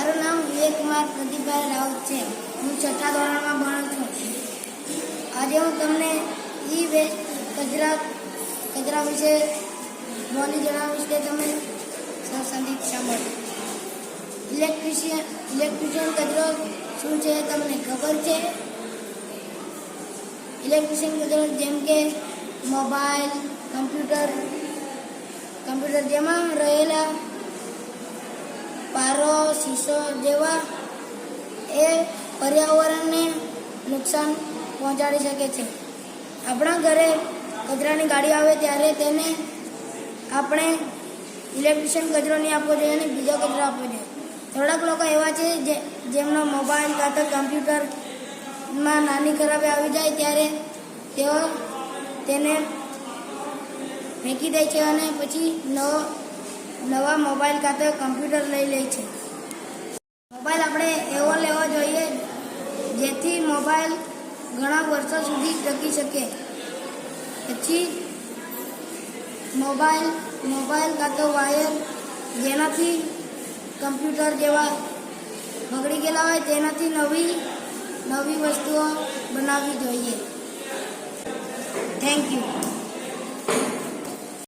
મારું નામ વિવેક કુમાર પ્રદીપભાઈ રાઉત છે. હું છઠ્ઠા ધોરણમાં ભણું છું. આજે હું તમને ઈ વેસ્ટ કચરા કચરા વિશે બોલી જણાવીશ કે તમે સંદીપ સાંભળો. ઇલેક્ટ્રિશિયન ઇલેક્ટ્રિશિયન કચરો શું છે તમને ખબર છે? ઇલેક્ટ્રિશિયન કચરો જેમ કે મોબાઈલ, કમ્પ્યુટર કમ્પ્યુટર જેમાં રહેલા શીશો જેવા એ પર્યાવરણને નુકસાન પહોંચાડી શકે છે. આપણા ઘરે કચરાની ગાડી આવે ત્યારે તેને આપણે ઇલેક્ટ્રિશિયન કચરો નહીં આપવો જોઈએ અને બીજો કચરો આપવો જોઈએ. થોડાક લોકો એવા છે જે, જેમનો મોબાઈલ કાં તો કમ્પ્યુટરમાં નાની ખરાબી આવી જાય ત્યારે તેઓ તેને ફેંકી દે છે અને પછી નવો, નવા મોબાઈલ કાં તો કમ્પ્યુટર લઈ લે છે મોબાઈલ આપણે એવો લેવો જોઈએ જેથી મોબાઈલ ઘણા વર્ષો સુધી ટકી શકે. પછી મોબાઈલ મોબાઈલ કાં તો વાયર જેનાથી કમ્પ્યુટર જેવા બગડી ગયેલા હોય તેનાથી નવી નવી વસ્તુઓ બનાવવી જોઈએ. Thank you